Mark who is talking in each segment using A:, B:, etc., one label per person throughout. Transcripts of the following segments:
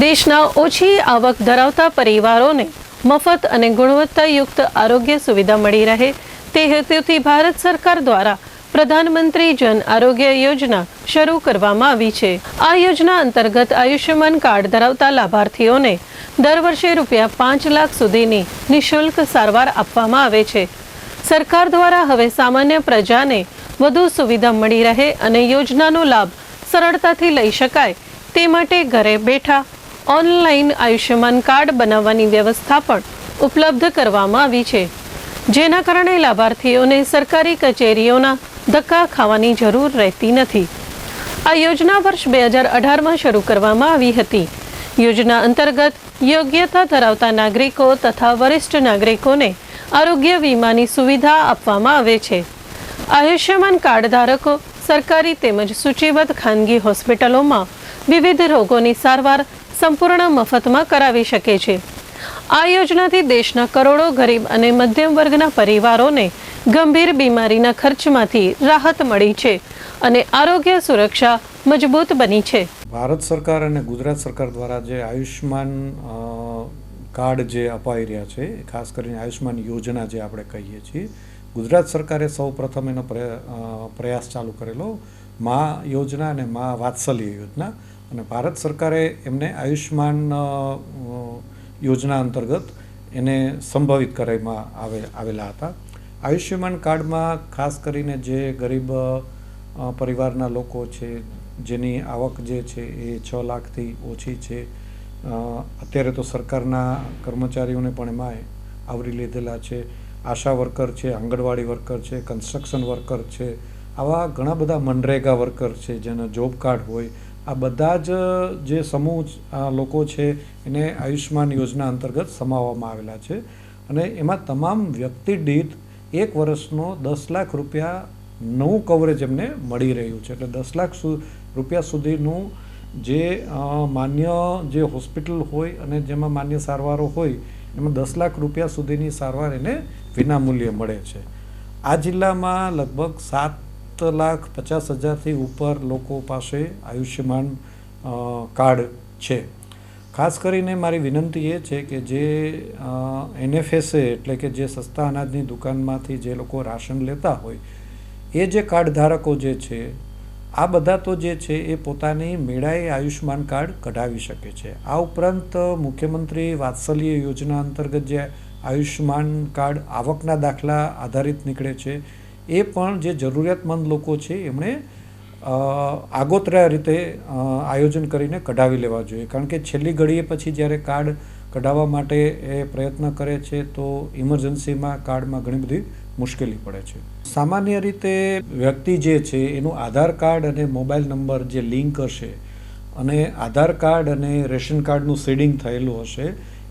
A: દેશના ઓછી આવક ધરાવતા પરિવારોને મફત અને ગુણવત્તાયુક્ત આરોગ્ય સુવિધા મળી રહે. તે હેતુથી ભારત સરકાર દ્વારા પ્રધાનમંત્રી જન આરોગ્ય યોજના શરૂ કરવામાં આવી છે. આ યોજના અંતર્ગત આયુષ્યમાન કાર્ડ ધરાવતા લાભાર્થીઓને દર વર્ષે રૂપિયા પાંચ લાખ સુધીની નિઃશુલ્ક સારવાર આપવામાં આવે છે. સરકાર દ્વારા હવે સામાન્ય પ્રજાને વધુ સુવિધા મળી રહે અને યોજનાનો લાભ સરળતાથી લઈ શકાય તે માટે ઘરે બેઠા ઓનલાઈન આયુષ્યમાન કાર્ડ બનાવવાની વ્યવસ્થા પણ ઉપલબ્ધ કરવામાં આવી છે. જેના કારણે લાભાર્થીઓને સરકારી કચેરીઓના ધક્કા ખાવાની જરૂર રહેતી નથી. આ યોજના વર્ષ બે હજાર અઢારમાં શરૂ કરવામાં આવી હતી. યોજના અંતર્ગત યોગ્યતા ધરાવતા નાગરિકો તથા વરિષ્ઠ નાગરિકોને આરોગ્ય વીમાની સુવિધા આપવામાં આવે છે. આયુષ્યમાન કાર્ડ ધારકો સરકારી તેમજ સૂચિબદ્ધ ખાનગી હોસ્પિટલોમાં વિવિધ રોગોની સારવાર સંપૂર્ણ મફતમાં કરાવી શકે છે. આ યોજનાથી દેશના કરોડો ગરીબ અને મધ્યમ વર્ગના પરિવારોને ગંભીર બીમારીના ખર્ચમાંથી રાહત મળી છે અને આરોગ્ય સુરક્ષા મજબૂત બની છે.
B: ભારત સરકાર અને ગુજરાત સરકાર દ્વારા જે આયુષ્માન કાર્ડ જે અપાઈ રહ્યા છે, ખાસ કરીને આયુષ્માન યોજના જે આપણે કહીએ છીએ, ગુજરાત સરકારે સૌ પ્રથમ એનો પ્રય- પ્રયાસ ચાલુ કરેલો મા યોજના અને મા વાત્સલ્ય યોજના. અને ભારત સરકારે એમને આયુષ્માન યોજના અંતર્ગત એને સંભવિત કરવામાં આવે, આવેલા હતા. આયુષ્યમાન કાર્ડમાં ખાસ કરીને જે ગરીબ પરિવારના લોકો છે, જેની આવક જે છે એ છ લાખથી ઓછી છે અત્યારે તો સરકારના કર્મચારીઓને પણ એમાં આવરી લીધેલા છે. આશા વર્કર છે, આંગણવાડી વર્કર છે, કન્સ્ટ્રક્શન વર્કર છે, આવા ઘણા બધા મનરેગા વર્કર છે, જેના જોબ કાર્ડ હોય આ બધા જ, જે સમૂહ લોકો છે, એને આયુષ્માન યોજના અંતર્ગત સમાવવામાં આવેલા છે. અને એમાં તમામ વ્યક્તિ દીઠ એક વર્ષનો દસ લાખ રૂપિયા નવું કવરેજ એમને મળી રહ્યું છે. એટલે દસ લાખ રૂપિયા સુધીનું જે માન્ય જે હોસ્પિટલ હોય અને જેમાં માન્ય સારવારો હોય, એમાં દસ લાખ રૂપિયા સુધીની સારવાર એને વિનામૂલ્યે મળે છે. આ જિલ્લામાં લગભગ સાત લાખ પચાસ હજારથી ઉપર લોકો પાસે આયુષ્યમાન કાર્ડ છે. ખાસ કરીને મારી વિનંતી એ છે કે જે એનએફએસએ એટલે કે જે સસ્તા અનાજની દુકાનમાંથી જે લોકો રાશન લેતા હોય, એ જે કાર્ડ ધારકો જે છે, આ બધા તો જે છે એ પોતાની મેળાએ આયુષ્યમાન કાર્ડ કઢાવી શકે છે. આ ઉપરાંત મુખ્યમંત્રી વાત્સલ્ય યોજના અંતર્ગત જે આયુષ્યમાન કાર્ડ આવકના દાખલા આધારિત નીકળે છે એ પણ જે જરૂરિયાતમંદ લોકો છે, એમણે આગોતરા રીતે આયોજન કરીને કઢાવી લેવા જોઈએ. કારણ કે છેલ્લી ઘડીએ પછી જ્યારે કાર્ડ કઢાવવા માટે એ પ્રયત્ન કરે છે, તો ઇમરજન્સીમાં કાર્ડમાં ઘણી બધી મુશ્કેલી પડે છે. સામાન્ય રીતે વ્યક્તિ જે છે, એનું આધાર કાર્ડ અને મોબાઈલ નંબર જે લિંક હશે અને આધાર કાર્ડ અને રેશન કાર્ડનું સીડિંગ થયેલું હશે,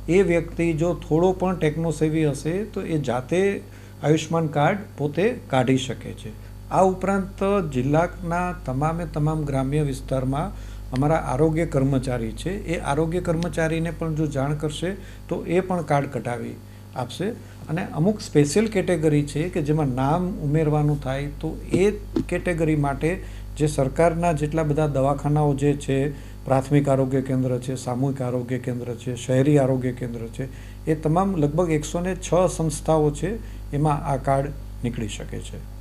B: એ વ્યક્તિ જો થોડો પણ ટેકનોસેવી હશે, તો એ જાતે આયુષ્માન કાર્ડ પોતે કાઢી શકે છે. આ ઉપરાંત જિલ્લાના તમામે તમામ ગ્રામ્ય વિસ્તારમાં અમારા આરોગ્ય કર્મચારી છે. એ આરોગ્ય કર્મચારીને પણ જો જાણ કરશે, તો એ પણ કાર્ડ કઢાવી આપશે. અને અમુક સ્પેશિયલ કેટેગરી છે કે જેમાં નામ ઉમેરવાનું થાય, તો એ કેટેગરી માટે જે સરકારના જેટલા બધા દવાખાનાઓ જે છે, પ્રાથમિક આરોગ્ય કેન્દ્ર છે, સામૂહિક આરોગ્ય કેન્દ્ર છે, શહેરી આરોગ્ય કેન્દ્ર છે, એ તમામ લગભગ એકસો ને છ સંસ્થાઓ છે. એમાં આ કાર્ડ નીકળી શકે છે.